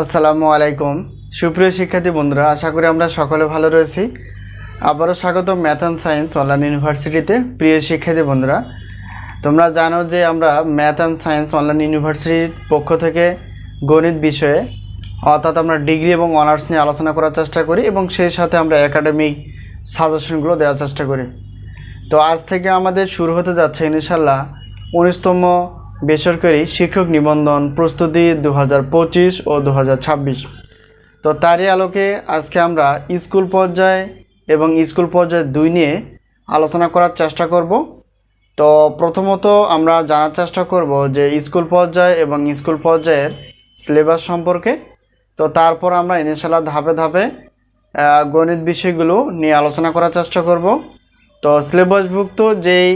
আসসালামু আলাইকুম। সুপ্রিয় শিক্ষার্থী বন্ধুরা, আশা করি আমরা সকলে ভালো রয়েছি। আবারও স্বাগত ম্যাথ অ্যান্ড সায়েন্স অনলাইন ইউনিভার্সিটিতে। প্রিয় শিক্ষার্থী বন্ধুরা, তোমরা জানো যে আমরা ম্যাথ অ্যান্ড সায়েন্স অনলাইন ইউনিভার্সিটির পক্ষ থেকে গণিত বিষয়ে, অর্থাৎ আমরা ডিগ্রি এবং অনার্স নিয়ে আলোচনা করার চেষ্টা করি এবং সেই সাথে আমরা একাডেমিক সাজেশনগুলো দেওয়ার চেষ্টা করি। তো আজ থেকে আমাদের শুরু হতে যাচ্ছে ইনশাল্লাহ উনিশতম বেসরকারি শিক্ষক নিবন্ধন প্রস্তুতি দু ও দু হাজার ছাব্বিশ। তো তারই আলোকে আজকে আমরা স্কুল পর্যায়ে এবং স্কুল পর্যায়ে দুই নিয়ে আলোচনা করার চেষ্টা করব। তো প্রথমত আমরা জানার চেষ্টা করব যে স্কুল পর্যায়ে এবং স্কুল পর্যায়ের সিলেবাস সম্পর্কে। তো তারপর আমরা ইনশাল্লাহ ধাপে ধাপে গণিত বিষয়গুলো নিয়ে আলোচনা করার চেষ্টা করব। তো সিলেবাসভুক্ত যেই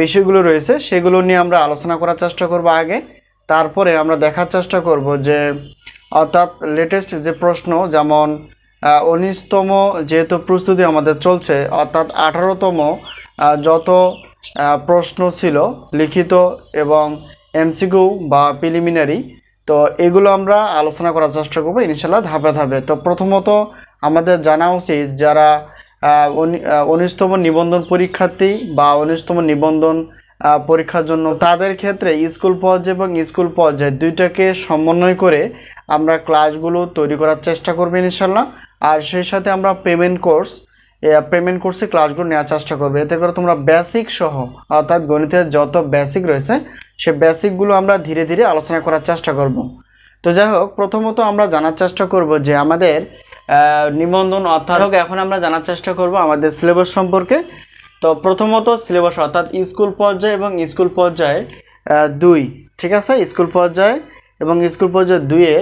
বিষয়গুলো রয়েছে, সেগুলো নিয়ে আমরা আলোচনা করার চেষ্টা করব আগে। তারপরে আমরা দেখার চেষ্টা করব যে, অর্থাৎ লেটেস্ট যে প্রশ্ন, যেমন উনিশতম যেহেতু প্রস্তুতি আমাদের চলছে, অর্থাৎ আঠারোতম যত প্রশ্ন ছিল, লিখিত এবং এমসিকিউ বা প্রিলিমিনারি তো এগুলো আমরা আলোচনা করার চেষ্টা করব ইনশাল্লাহ ধাপে ধাপে। তো প্রথমত আমাদের জানা উচিত যারা উনিশতম নিবন্ধন পরীক্ষার্থী বা উনিশতম নিবন্ধন পরীক্ষার জন্য তাদের ক্ষেত্রে স্কুল পর্যায়ে এবং স্কুল পর্যায়ে দুইটাকে সমন্বয় করে আমরা ক্লাসগুলো তৈরি করার চেষ্টা করব ইনশাল্লাহ আর সেই সাথে আমরা পেমেন্ট কোর্স পেমেন্ট কোর্সে ক্লাসগুলো নেওয়ার চেষ্টা করবে। এতে করে তোমরা বেসিক সহ, অর্থাৎ গণিতের যত বেসিক রয়েছে, সে বেসিকগুলো আমরা ধীরে ধীরে আলোচনা করার চেষ্টা করব। তো যাই হোক, প্রথমত আমরা জানার চেষ্টা করব যে আমাদের নিবন্ধন অর্থাৎ এখন আমরা জানার চেষ্টা করব আমাদের সিলেবাস সম্পর্কে। তো প্রথমত সিলেবাস অর্থাৎ স্কুল পর্যায়ে এবং স্কুল পর্যায়ে দুই, ঠিক আছে? স্কুল পর্যায়ে এবং স্কুল পর্যায়ে দুইয়ে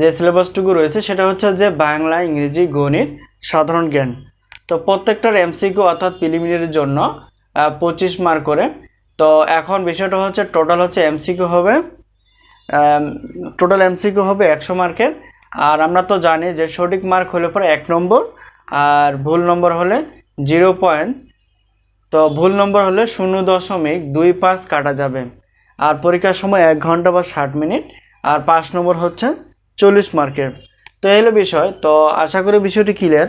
যে সিলেবাসটুকু রয়েছে, সেটা হচ্ছে যে বাংলা, ইংরেজি, গণিত, সাধারণ জ্ঞান। তো প্রত্যেকটার এমসিকিউ অর্থাৎ প্রিলিমিনারির জন্য পঁচিশ মার্ক করে। তো এখন বিষয়টা হচ্ছে টোটাল হচ্ছে এমসিকিউ হবে টোটাল এমসিকিউ হবে একশো মার্কের আর আমরা তো জানি যে সঠিক মার্ক হলে পরে এক নম্বর, আর ভুল নম্বর হলে জিরো পয়েন্ট তো ভুল নম্বর হলে শূন্য দশমিক দুই পাঁচ কাটা যাবে। আর পরীক্ষার সময় এক ঘণ্টা বা ষাট মিনিট। আর পাঁচ নম্বর হচ্ছে চল্লিশ মার্কের। তো এই হলো বিষয়। তো আশা করি বিষয়টি ক্লিয়ার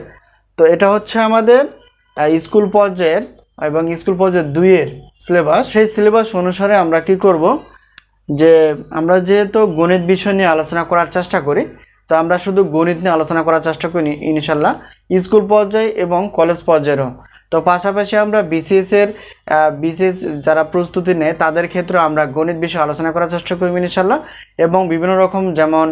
তো এটা হচ্ছে আমাদের স্কুল পর্যায়ের এবং স্কুল পর্যায়ের দুইয়ের সিলেবাস সেই সিলেবাস অনুসারে আমরা কি করব? যে আমরা যেহেতু গণিত বিষয় নিয়ে আলোচনা করার চেষ্টা করি তো আমরা শুধু গণিত নিয়ে আলোচনা করার চেষ্টা করি ইনশাল্লাহ স্কুল পর্যায়ে এবং কলেজ পর্যায়েরও। তো পাশাপাশি আমরা বিসিএস এর বিসিএস যারা প্রস্তুতি নেয়, তাদের ক্ষেত্রে আমরা গণিত বিষয়ে আলোচনা করার চেষ্টা করব ইনশাল্লাহ এবং বিভিন্ন রকম যেমন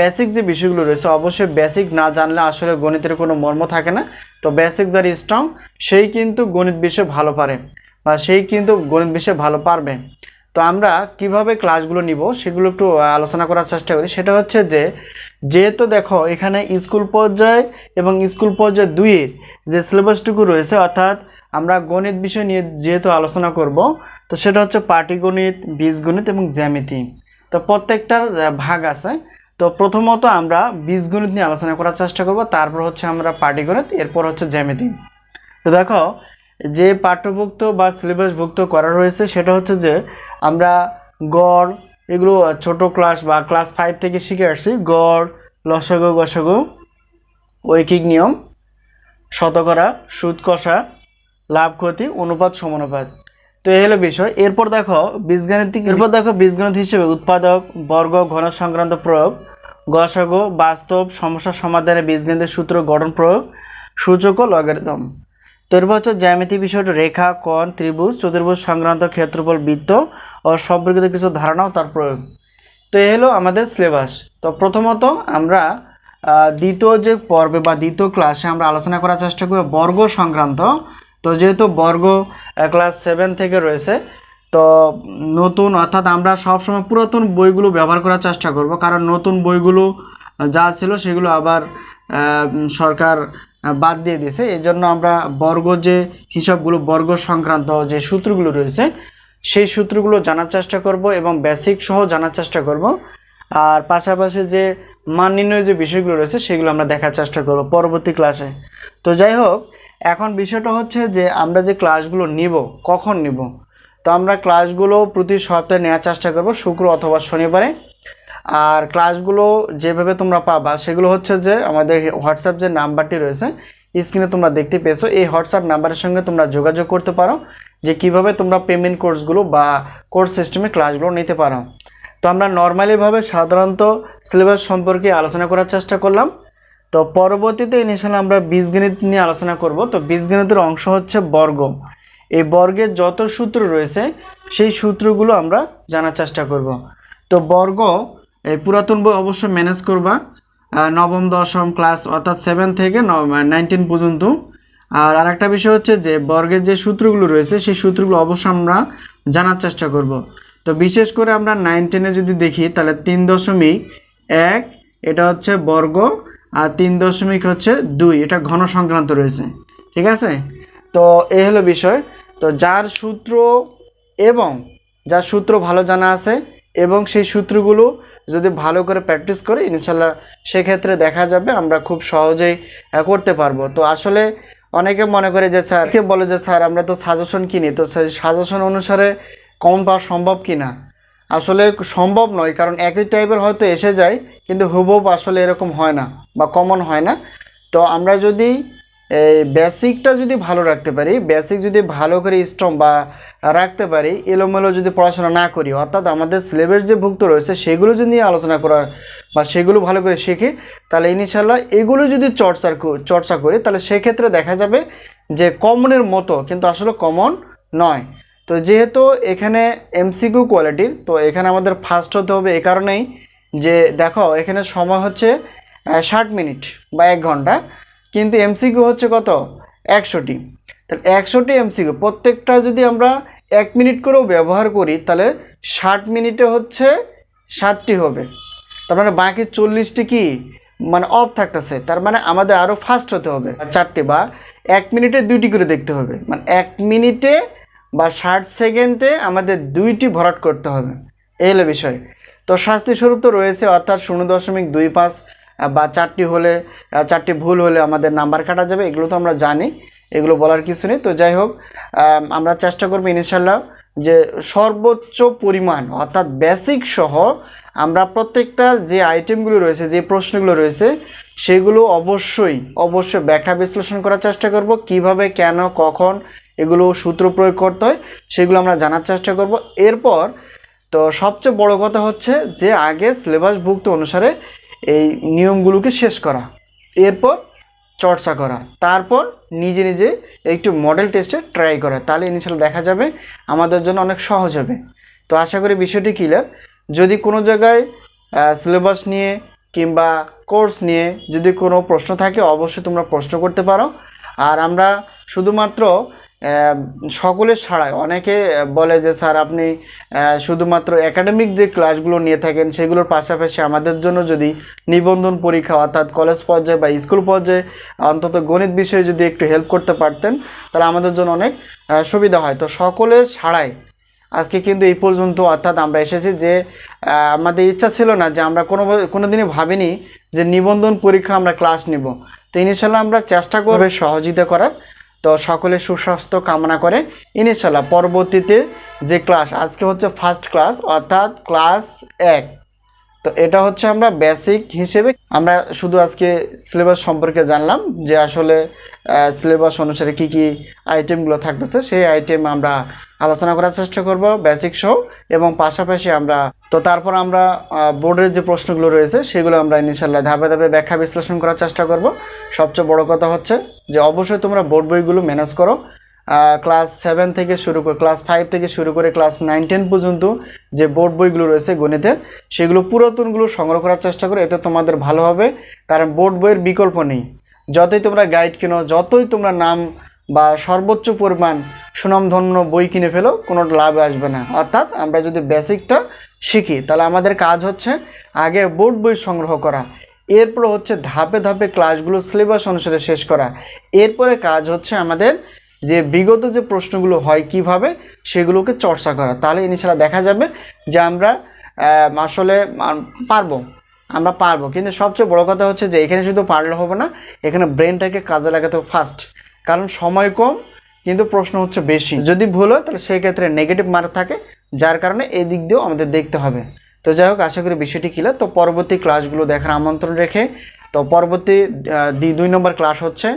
বেসিক যে বিষয়গুলো রয়েছে, অবশ্যই বেসিক না জানলে আসলে গণিতের কোনো মর্ম থাকে না। তো বেসিক যার স্ট্রং সেই কিন্তু গণিত বিষয়ে ভালো পারে। বা সেই কিন্তু গণিত বিষয়ে ভালো পারবে। তো আমরা কীভাবে ক্লাসগুলো নিব সেগুলো একটু আলোচনা করার চেষ্টা করি। সেটা হচ্ছে যে, যেহেতু দেখো এখানে স্কুল পর্যায়ে এবং স্কুল পর্যায়ে দুইয়ের যে সিলেবাসটুকু রয়েছে, অর্থাৎ আমরা গণিত বিষয় নিয়ে যেহেতু আলোচনা করব, তো সেটা হচ্ছে পাটিগণিত, বীজগণিত এবং জ্যামিতি। তো প্রত্যেকটার ভাগ আছে। তো প্রথমত আমরা বীজগণিত নিয়ে আলোচনা করার চেষ্টা করব, তারপর হচ্ছে আমরা পাটিগণিত, এরপর হচ্ছে জ্যামিতি। তো দেখো, যে পাঠ্যভুক্ত বা সিলেবাসভুক্ত করা রয়েছে, সেটা হচ্ছে যে আমরা গড়, এগুলো ছোট ক্লাস বা ক্লাস ফাইভ থেকে শিখে আসছি। গড়, লসগো, গসগো, ঐকিক নিয়ম, শতকরা সুদ কষা লাভ, ক্ষতি, অনুপাত, সমানুপাত। তো এই হলো বিষয়। এরপর দেখো বীজগাণিতিক এরপর দেখো বীজগণিত হিসেবে উৎপাদক, বর্গ, ঘন সংক্রান্ত প্রয়োগ, গসগো, বাস্তব, সমস্যা সমাধানে বীজগণিতের সূত্র গঠন প্রয়োগ, সূচক ও লগারিদম। তো হচ্ছে জ্যামিতি বিষয়টা রেখা, কোণ, ত্রিভুজ, চতুর্ভুজ সংক্রান্ত ক্ষেত্রফল, বৃত্ত ও সম্পর্কিত কিছু ধারণাও তার প্রয়োগ। তো এই হলো আমাদের সিলেবাস তো প্রথমত আমরা দ্বিতীয় যে পর্বে বা দ্বিতীয় ক্লাসে আমরা আলোচনা করার চেষ্টা করব বর্গ সংক্রান্ত। তো যেহেতু বর্গ ক্লাস সেভেন থেকে রয়েছে, তো নতুন অর্থাৎ আমরা সবসময় পুরাতন বইগুলো ব্যবহার করার চেষ্টা করব। কারণ নতুন বইগুলো যা ছিল সেগুলো আবার সরকার বাদ দিয়ে দিয়েছে। এই জন্য আমরা বর্গ যে হিসাবগুলো, বর্গ সংক্রান্ত যে সূত্রগুলো রয়েছে, সেই সূত্রগুলো জানার চেষ্টা করব এবং বেসিক সহ জানার চেষ্টা করব। আর পাশাপাশি যে মান নির্ণয় যে বিষয়গুলো রয়েছে, সেগুলো আমরা দেখার চেষ্টা করব পরবর্তী ক্লাসে তো যাই হোক, এখন বিষয়টা হচ্ছে যে আমরা যে ক্লাসগুলো নিব, কখন নিব? তো আমরা ক্লাসগুলো প্রতি সপ্তাহে নেওয়ার চেষ্টা করব, শুক্র অথবা শনিবারে। আর ক্লাসগুলো যেভাবে তোমরা পাবা, সেগুলো হচ্ছে যে আমাদের হোয়াটসঅ্যাপ যে নাম্বারটি রয়েছে স্ক্রিনে তোমরা দেখতে পেয়েছ। এই হোয়াটসঅ্যাপ নাম্বারের সঙ্গে তোমরা যোগাযোগ করতে পারো, যে কীভাবে তোমরা পেমেন্ট কোর্সগুলো বা কোর্স সিস্টেমে ক্লাসগুলো নিতে পারো। তো আমরা নর্মালিভাবে সাধারণত সিলেবাস সম্পর্কে আলোচনা করার চেষ্টা করলাম। তো পরবর্তীতে ইনশাল্লাহ আমরা বীজগণিত নিয়ে আলোচনা করব। তো বীজগণিতের অংশ হচ্ছে বর্গ। এই বর্গের যত সূত্র রয়েছে, সেই সূত্রগুলো আমরা জানার চেষ্টা করব। তো বর্গ এই পুরাতন বই অবশ্যই ম্যানেজ করবা। নবম, দশম ক্লাস অর্থাৎ সেভেন থেকে নাইনটিন পর্যন্ত। আর আরেকটা বিষয় হচ্ছে যে, বর্গের যে সূত্রগুলো রয়েছে, সেই সূত্রগুলো অবশ্যই আমরা জানার চেষ্টা করব। তো বিশেষ করে আমরা নাইন টেনে যদি দেখি, তাহলে তিন দশমিক এক, এটা হচ্ছে বর্গ, আর তিন দশমিক হচ্ছে দুই, এটা ঘন সংক্রান্ত রয়েছে। ঠিক আছে? তো এই হলো বিষয়। তো যার সূত্র এবং যার সূত্র ভালো জানা আছে এবং সেই সূত্রগুলো যদি ভালো করে প্র্যাকটিস করি, ইনশাল্লাহ সেক্ষেত্রে দেখা যাবে আমরা খুব সহজেই করতে পারব। তো আসলে অনেকে মনে করে যে, স্যার কে বলে যে, স্যার, আমরা তো সাজেশন কিনি। তো সেই সাজেশন অনুসারে কম পাওয়া সম্ভব কি না আসলে সম্ভব নয়, কারণ একই টাইপের হয়তো এসে যায়, কিন্তু হুবহুব আসলে এরকম হয় না বা কমন হয় না। তো আমরা যদি বেসিকটা যদি ভালো রাখতে পারি বেসিক যদি ভালো করে স্ট্রং বা রাখতে পারি, এলোমেলো যদি পড়াশোনা না করি, অর্থাৎ আমাদের সিলেবাস যে ভুক্ত রয়েছে, সেগুলো যদি নিয়ে আলোচনা করা বা সেগুলো ভালো করে শিখি, তাহলে ইনশাল্লাহ এগুলো যদি চর্চার চর্চা করি, তাহলে সেক্ষেত্রে দেখা যাবে যে কমনের মতো, কিন্তু আসলে কমন নয়। তো যেহেতু এখানে এমসিকিউ কোয়ালিটির তো এখানে আমাদের ফার্স্ট হতে হবে এই কারণেই যে, দেখো, এখানে সময় হচ্ছে ষাট মিনিট বা এক ঘণ্টা। কিন্তু এমসিকিউ হচ্ছে কত? একশোটি। তাহলে একশোটি এমসিকিউ প্রত্যেকটা যদি আমরা এক মিনিট করেও ব্যবহার করি, তাহলে ষাট মিনিটে হচ্ছে ষাটটি হবে। তার মানে বাকি চল্লিশটি কি? মানে অফ থাকতেছে। তার মানে আমাদের আরও ফাস্ট হতে হবে। চারটে বা এক মিনিটে দুইটি করে দেখতে হবে। মানে এক মিনিটে বা ষাট সেকেন্ডে আমাদের দুইটি ভরাট করতে হবে। এই হলো বিষয়। তো শাস্তি স্বরূপ তো রয়েছে, অর্থাৎ শূন্য দশমিক দুই পাঁচ বা চারটি হলে চারটি ভুল হলে আমাদের নাম্বার কাটা যাবে, এগুলো তো আমরা জানি, এগুলো বলার কিছু নেই। তো যাই হোক আমরা চেষ্টা করব ইনশাল্লাহ যে সর্বোচ্চ পরিমাণ, অর্থাৎ বেসিক সহ আমরা প্রত্যেকটা যে আইটেমগুলো রয়েছে, যে প্রশ্নগুলো রয়েছে, সেগুলো অবশ্যই অবশ্যই ব্যাখ্যা বিশ্লেষণ করার চেষ্টা করব, কীভাবে, কেন, কখন এগুলো সূত্র প্রয়োগ করতে হয়, সেগুলো আমরা জানার চেষ্টা করব। এরপর তো সবচেয়ে বড় কথা হচ্ছে যে আগে সিলেবাসভুক্ত অনুসারে এই নিয়মগুলোকে শেষ করা। এরপর চর্চা করা। তারপর নিজে নিজে একটু মডেল টেস্টে ট্রাই করা। তাহলে ইনিশিয়াল দেখা যাবে আমাদের জন্য অনেক সহজ হবে। তো আশা করি বিষয়টি ক্লিয়ার যদি কোনো জায়গায় সিলেবাস নিয়ে কিংবা কোর্স নিয়ে যদি কোনো প্রশ্ন থাকে, অবশ্যই তোমরা প্রশ্ন করতে পারো। আর আমরা শুধুমাত্র সকলের ছাড়াই অনেকে বলে যে স্যার আপনি শুধুমাত্র একাডেমিক যে ক্লাসগুলো নিয়ে থাকেন সেগুলোর পাশাপাশি আমাদের জন্য যদি নিবন্ধন পরীক্ষা অর্থাৎ কলেজ পর্যায়ে বা স্কুল পর্যায়ে অন্তত গণিত বিষয়ে যদি একটু হেল্প করতে পারতেন তাহলে আমাদের জন্য অনেক সুবিধা হয়। তো সকলের ছাড়াই আজকে কিন্তু এই পর্যন্ত অর্থাৎ আমরা এসেছি যে আমাদের ইচ্ছা ছিল না যে আমরা কোনো কোনো দিনই ভাবিনি যে নিবন্ধন পরীক্ষা আমরা ক্লাস নিব। তো ইনশাল্লাহ আমরা চেষ্টা করব সহযোগিতা করার। তো সকলে সুস্বাস্থ্য কামনা করে ইনশাল্লাহ পরবর্তীতে যে ক্লাস আজকে হচ্ছে ফার্স্ট ক্লাস অর্থাৎ ক্লাস এক। তো এটা হচ্ছে আমরা বেসিক হিসেবে আমরা শুধু আজকে সিলেবাস সম্পর্কে জানলাম যে আসলে সিলেবাস অনুসারে কি কি আইটেমগুলো থাকতেছে, সেই আইটেম আমরা আলোচনা করার চেষ্টা করব বেসিক সহ এবং পাশাপাশি আমরা, তো তারপর আমরা বোর্ডের যে প্রশ্নগুলো রয়েছে সেগুলো আমরা ইনশাল্লাহ ধাপে ধাপে ব্যাখ্যা বিশ্লেষণ করার চেষ্টা করব। সবচেয়ে বড় কথা হচ্ছে যে অবশ্যই তোমরা বোর্ড বইগুলো ম্যানেজ করো। ক্লাস সেভেন থেকে শুরু করে ক্লাস ফাইভ থেকে শুরু করে ক্লাস নাইন টেন পর্যন্ত যে বোর্ড বইগুলো রয়েছে গণিতের, সেগুলো পুরাতনগুলো সংগ্রহ করার চেষ্টা করো, এতে তোমাদের ভালো হবে। কারণ বোর্ড বইয়ের বিকল্প নেই। যতই তোমরা গাইড কিনো, যতই তোমরা নাম বা সর্বোচ্চ পরিমাণ সুনামধন্য বই কিনে ফেলো, কোনো লাভ আসবে না। অর্থাৎ আমরা যদি বেসিকটা শিখি, তাহলে আমাদের কাজ হচ্ছে আগে বোর্ড বই সংগ্রহ করা, এরপর হচ্ছে ধাপে ধাপে ক্লাসগুলো সিলেবাস অনুসারে শেষ করা, এরপরে কাজ হচ্ছে আমাদের যে বিগত যে প্রশ্নগুলো হয় কীভাবে সেগুলোকে চর্চা করা। তাহলে ইনশাল্লাহ দেখা যাবে যে আমরা আসলে পারব। আমরা পারব। কিন্তু সবচেয়ে বড় কথা হচ্ছে যে এখানে শুধু পারলে হবে না, এখানে ব্রেনটাকে কাজে লাগাতে হবে ফার্স্ট কারণ সময় কম, কিন্তু প্রশ্ন হচ্ছে বেশি। যদি ভুল হয়, তাহলে সেই ক্ষেত্রে নেগেটিভ মার্ক থাকে, যার কারণে এই দিক দিয়েও আমাদের দেখতে হবে। তো যাই হোক, আশা করি বিষয়টি ক্লিয়ার তো পরবর্তী ক্লাসগুলো দেখার আমন্ত্রণ রেখে, তো পরবর্তী দুই নম্বর ক্লাস হচ্ছে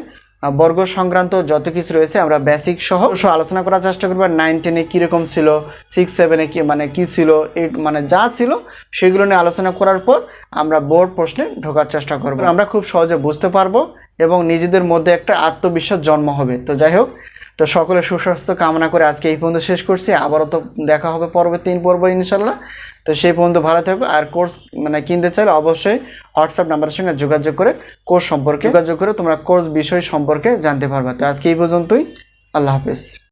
বর্গ সংক্রান্ত যত কিছু রয়েছে, আমরা বেসিক সহ আলোচনা করার চেষ্টা করব। নাইন টেনে কীরকম ছিল সিক্স সেভেনে কি মানে কি ছিল এইট মানে যা ছিল, সেগুলো নিয়ে আলোচনা করার পর আমরা বোর্ড প্রশ্নে ঢোকার চেষ্টা করব। আমরা খুব সহজে বুঝতে পারব এবং নিজেদের মধ্যে একটা আত্মবিশ্বাস জন্ম হবে। তো যাই হোক তো সকলের সুস্বাস্থ্য কামনা করে আজকে এই পর্যন্ত শেষ করছি। আবারও তো দেখা হবে পরবর্তী তিন পর্ব ইনশাল্লাহ তো সেই পর্যন্ত ভালো থাকবে। আর কোর্স মানে কিনতে চাইলে অবশ্যই হোয়াটসঅ্যাপ নাম্বারের সঙ্গে যোগাযোগ করে কোর্স সম্পর্কে যোগাযোগ করে তোমরা কোর্স বিষয় সম্পর্কে জানতে পারবে। তো আজকে এই পর্যন্তই। আল্লাহ হাফেজ।